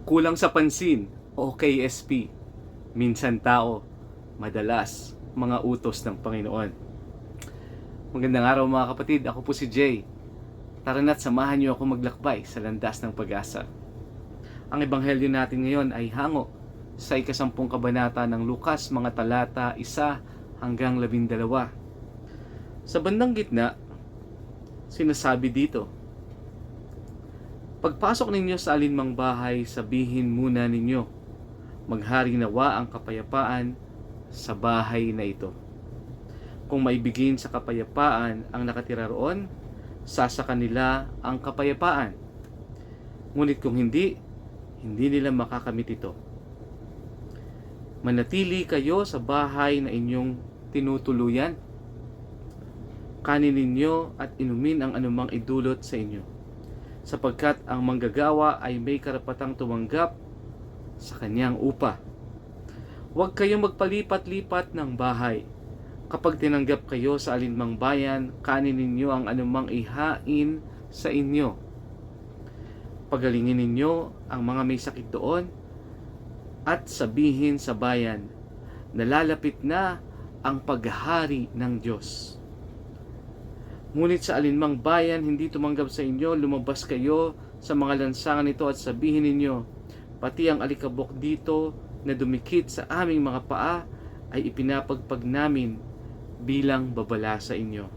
Kulang sa pansin o KSP. Minsan tao, madalas mga utos ng Panginoon. Magandang araw mga kapatid, ako po si Jay. Tara na't samahan niyo ako maglakbay sa landas ng pag-asa. Ang ebanghelyo natin ngayon ay hango sa ikasampung kabanata ng Lukas, mga talata 1 hanggang 12. Sa bandang gitna, sinasabi dito, Pagpasok ninyo sa alinmang bahay, sabihin muna ninyo, maghari nawa ang kapayapaan sa bahay na ito. Kung maibigin sa kapayapaan ang nakatira roon, sasa kanila ang kapayapaan. Ngunit kung hindi, hindi nila makakamit ito. Manatili kayo sa bahay na inyong tinutuluyan. Kanin ninyo at inumin ang anumang idulot sa inyo sapagkat ang manggagawa ay may karapatang tumanggap sa kanyang upa. Huwag kayong magpalipat-lipat ng bahay. Kapag tinanggap kayo sa alinmang bayan, kanin ninyo ang anumang ihain sa inyo. Pagalingin ninyo ang mga may sakit doon at sabihin sa bayan, nalalapit na ang paghari ng Diyos. Ngunit sa alinmang bayan hindi tumanggap sa inyo, lumabas kayo sa mga lansangan nito at sabihin ninyo, pati ang alikabok dito na dumikit sa aming mga paa ay ipinapagpag namin bilang babala sa inyo.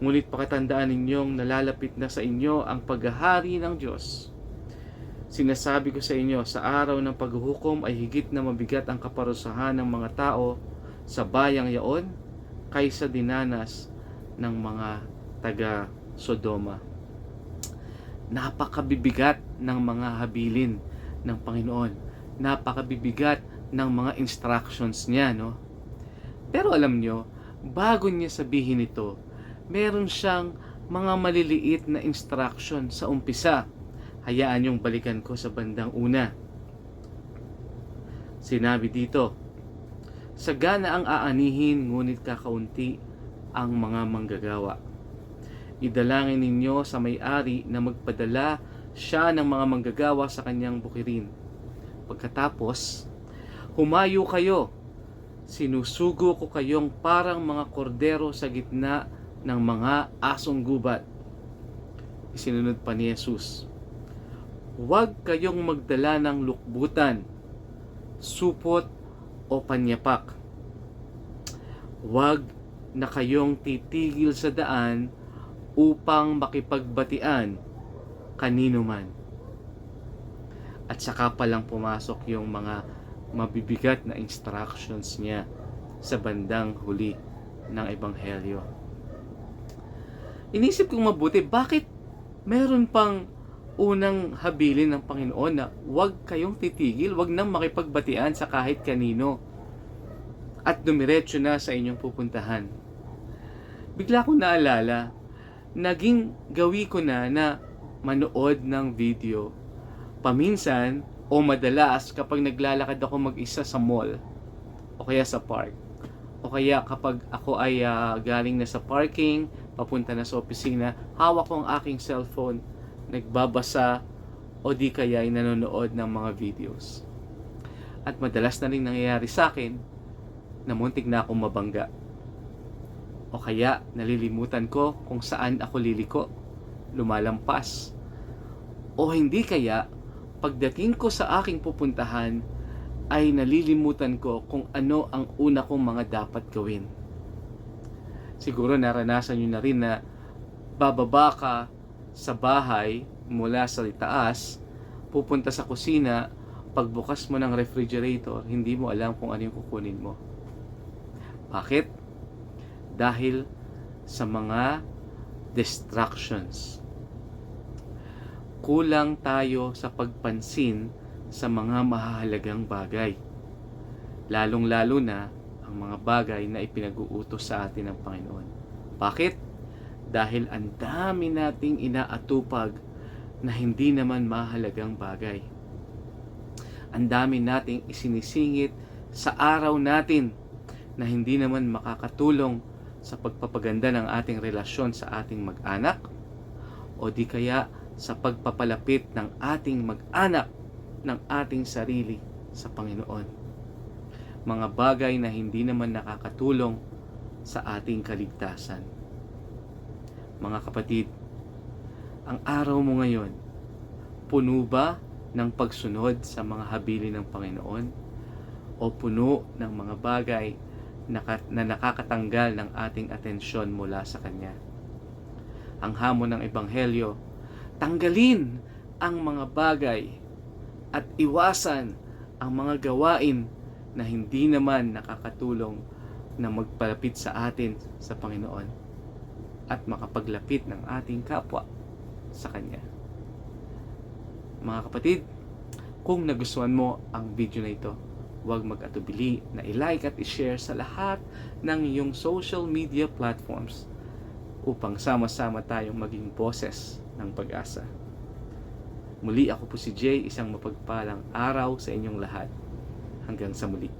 Ngunit pakatandaan ninyong nalalapit na sa inyo ang paghahari ng Diyos. Sinasabi ko sa inyo, sa araw ng paghuhukom ay higit na mabigat ang kaparusahan ng mga tao sa bayang yaon kaysa dinanas ng mga taga Sodoma. Napakabibigat ng mga habilin ng Panginoon. Napakabibigat ng mga instructions niya, no? Pero alam nyo, bago niya sabihin ito, meron siyang mga maliliit na instruction sa umpisa. Hayaan yung balikan ko sa bandang una. Sinabi dito, Sagana ang aanihin, ngunit kakaunti ang mga manggagawa. Idalangin ninyo sa may-ari na magpadala siya ng mga manggagawa sa kanyang bukirin. Pagkatapos, humayo kayo. Sinusugo ko kayong parang mga kordero sa gitna ng mga asong gubat. Isinunod pa ni Jesus. Huwag kayong magdala ng lukbutan, supot o panyapak. Huwag na kayong titigil sa daan upang makipagbatian kanino man. At saka pa lang pumasok yung mga mabibigat na instructions niya sa bandang huli ng Ebanghelyo. Inisip kong mabuti, bakit meron pang unang habilin ng Panginoon na huwag kayong titigil, huwag nang makipagbatian sa kahit kanino at dumiretso na sa inyong pupuntahan. Bigla ko naalala, naging gawi ko na na manood ng video. Paminsan o madalas kapag naglalakad ako mag-isa sa mall o kaya sa park. O kaya kapag ako ay ah, galing na sa parking, papunta na sa opisina, hawak ko ang aking cellphone, nagbabasa o di kaya ay nanonood ng mga videos. At madalas na rin nangyayari sa akin na muntik na akong mabangga. O kaya nalilimutan ko kung saan ako liliko, lumalampas. O hindi kaya pagdating ko sa aking pupuntahan ay nalilimutan ko kung ano ang una kong mga dapat gawin. Siguro naranasan nyo na rin na bababa ka sa bahay mula sa itaas, pupunta sa kusina, pagbukas mo ng refrigerator, hindi mo alam kung ano yung kukunin mo. Bakit? Dahil sa mga distractions. Kulang tayo sa pagpansin sa mga mahahalagang bagay. Lalong-lalo na ang mga bagay na ipinag-uutos sa atin ng Panginoon. Bakit? Dahil ang dami nating inaatupag na hindi naman mahalagang bagay. Ang dami nating isinisingit sa araw natin na hindi naman makakatulong sa pagpapaganda ng ating relasyon sa ating mag-anak o di kaya sa pagpapalapit ng ating mag-anak ng ating sarili sa Panginoon. Mga bagay na hindi naman nakakatulong sa ating kaligtasan. Mga kapatid, ang araw mo ngayon, puno ba ng pagsunod sa mga habili ng Panginoon? O puno ng mga bagay na nakakatanggal ng ating atensyon mula sa Kanya? Ang hamon ng Ebanghelyo, tanggalin ang mga bagay at iwasan ang mga gawain na hindi naman nakakatulong na magpalapit sa atin sa Panginoon at makapaglapit ng ating kapwa sa Kanya. Mga kapatid, kung nagustuhan mo ang video na ito, huwag mag-atubili na i-like at i-share sa lahat ng iyong social media platforms upang sama-sama tayong maging boses ng pag-asa. Muli ako po si Jay, isang mapagpalang araw sa inyong lahat. Hanggang sa muli.